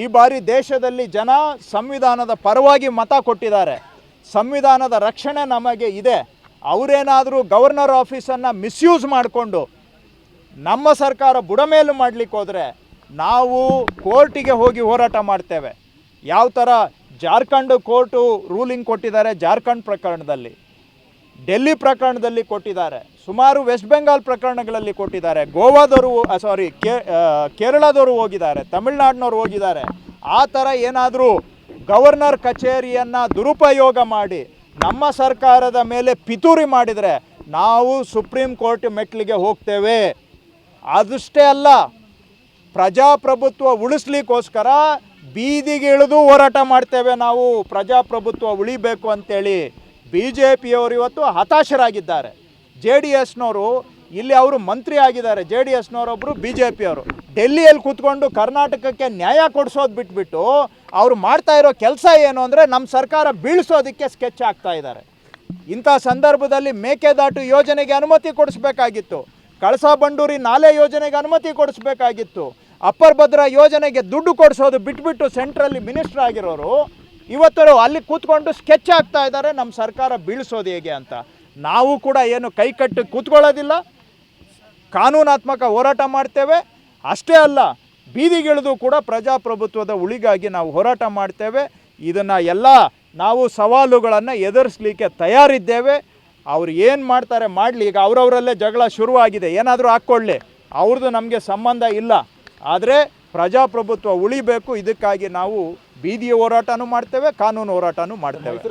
ಈ ಬಾರಿ ದೇಶದಲ್ಲಿ ಜನ ಸಂವಿಧಾನದ ಪರವಾಗಿ ಮತ ಕೊಟ್ಟಿದ್ದಾರೆ. ಸಂವಿಧಾನದ ರಕ್ಷಣೆ ನಮಗೆ ಇದೆ. ಅವರೇನಾದರೂ ಗವರ್ನರ್ ಆಫೀಸನ್ನು ಮಿಸ್ಯೂಸ್ ಮಾಡಿಕೊಂಡು ನಮ್ಮ ಸರ್ಕಾರ ಬುಡಮೇಲು ಮಾಡಲಿಕ್ಕೆ ಹೋದರೆ ನಾವು ಕೋರ್ಟಿಗೆ ಹೋಗಿ ಹೋರಾಟ ಮಾಡ್ತೇವೆ. ಯಾವ ಥರ ಜಾರ್ಖಂಡ್ ಕೋರ್ಟು ರೂಲಿಂಗ್ ಕೊಟ್ಟಿದ್ದಾರೆ ಜಾರ್ಖಂಡ್ ಪ್ರಕರಣದಲ್ಲಿ. ಡೆಲ್ಲಿ ಪ್ರಕರಣದಲ್ಲಿ ಕೊಟ್ಟಿದ್ದಾರೆ. ಸುಮಾರು ವೆಸ್ಟ್ ಬೆಂಗಾಲ್ ಪ್ರಕರಣಗಳಲ್ಲಿ ಕೊಟ್ಟಿದ್ದಾರೆ. ಗೋವಾದವರು ಸಾರಿ ಕೇರಳದವರು ಹೋಗಿದ್ದಾರೆ. ತಮಿಳ್ನಾಡಿನವ್ರು ಹೋಗಿದ್ದಾರೆ. ಆ ಥರ ಏನಾದರೂ ಗವರ್ನರ್ ಕಚೇರಿಯನ್ನು ದುರುಪಯೋಗ ಮಾಡಿ, ನಮ್ಮ ಸರ್ಕಾರದ ಮೇಲೆ ಪಿತೂರಿ ಮಾಡಿದರೆ ನಾವು ಸುಪ್ರೀಂ ಕೋರ್ಟ್ ಮೆಟ್ಲಿಗೆ ಹೋಗ್ತೇವೆ. ಅದಷ್ಟೇ ಅಲ್ಲ. ಪ್ರಜಾಪ್ರಭುತ್ವ ಉಳಿಸ್ಲಿಕ್ಕೋಸ್ಕರ ಬೀದಿಗೆ ಇಳಿದು ಹೋರಾಟ ಮಾಡ್ತೇವೆ ನಾವು. ಪ್ರಜಾಪ್ರಭುತ್ವ ಉಳಿಬೇಕು ಅಂತೇಳಿ. ಬಿ ಜೆ ಪಿಯವರು ಇವತ್ತು ಹತಾಶರಾಗಿದ್ದಾರೆ. ಜೆ ಡಿ ಎಸ್ನವರು ಇಲ್ಲಿ ಅವರು ಮಂತ್ರಿ ಆಗಿದ್ದಾರೆ. ಜೆ ಡಿ ಎಸ್ನವರೊಬ್ಬರು ಬಿ ಜೆ ಪಿಯವರು ಡೆಲ್ಲಿಯಲ್ಲಿ ಕೂತ್ಕೊಂಡು ಕರ್ನಾಟಕಕ್ಕೆ ನ್ಯಾಯ ಕೊಡಿಸೋದು ಬಿಟ್ಬಿಟ್ಟು ಅವರು ಮಾಡ್ತಾ ಇರೋ ಕೆಲಸ ಏನು ಅಂದರೆ ನಮ್ಮ ಸರ್ಕಾರ ಬೀಳಿಸೋದಕ್ಕೆ ಸ್ಕೆಚ್ ಆಗ್ತಾ ಇದ್ದಾರೆ. ಇಂಥ ಸಂದರ್ಭದಲ್ಲಿ ಮೇಕೆದಾಟು ಯೋಜನೆಗೆ ಅನುಮತಿ ಕೊಡಿಸ್ಬೇಕಾಗಿತ್ತು. ಕಳಸಾ ಬಂಡೂರಿ ನಾಲೆ ಯೋಜನೆಗೆ ಅನುಮತಿ ಕೊಡಿಸ್ಬೇಕಾಗಿತ್ತು. ಅಪ್ಪರ್ ಭದ್ರಾ ಯೋಜನೆಗೆ ದುಡ್ಡು ಕೊಡಿಸೋದು ಬಿಟ್ಬಿಟ್ಟು ಸೆಂಟ್ರಲ್ಲಿ ಮಿನಿಸ್ಟರ್ ಆಗಿರೋರು ಇವತ್ತು ಅಲ್ಲಿ ಕೂತ್ಕೊಂಡು ಸ್ಕೆಚ್ ಆಗ್ತಾ ಇದ್ದಾರೆ. ನಮ್ಮ ಸರ್ಕಾರ ಬೀಳಿಸೋದು ಹೇಗೆ ಅಂತ. ನಾವು ಕೂಡ ಏನು ಕೈ ಕಟ್ಟಿ ಕೂತ್ಕೊಳ್ಳೋದಿಲ್ಲ. ಕಾನೂನಾತ್ಮಕ ಹೋರಾಟ ಮಾಡ್ತೇವೆ. ಅಷ್ಟೇ ಅಲ್ಲ, ಬೀದಿಗಿಳಿದು ಕೂಡ ಪ್ರಜಾಪ್ರಭುತ್ವದ ಉಳಿಗಾಗಿ ನಾವು ಹೋರಾಟ ಮಾಡ್ತೇವೆ. ಇದನ್ನು ಎಲ್ಲ ನಾವು ಸವಾಲುಗಳನ್ನು ಎದುರಿಸ್ಲಿಕ್ಕೆ ತಯಾರಿದ್ದೇವೆ. ಅವ್ರು ಏನು ಮಾಡ್ತಾರೆ ಮಾಡಲಿ. ಈಗ ಅವರವರಲ್ಲೇ ಜಗಳ ಶುರುವಾಗಿದೆ. ಏನಾದರೂ ಹಾಕ್ಕೊಳ್ಳಿ. ಅವ್ರದ್ದು ನಮಗೆ ಸಂಬಂಧ ಇಲ್ಲ. ಆದರೆ ಪ್ರಜಾಪ್ರಭುತ್ವ ಉಳಿಬೇಕು ಇದಕ್ಕಾಗಿ ನಾವು ಬೀದಿ ಹೋರಾಟನೂ ಮಾಡ್ತೇವೆ ಕಾನೂನು ಹೋರಾಟನೂ ಮಾಡ್ತೇವೆ.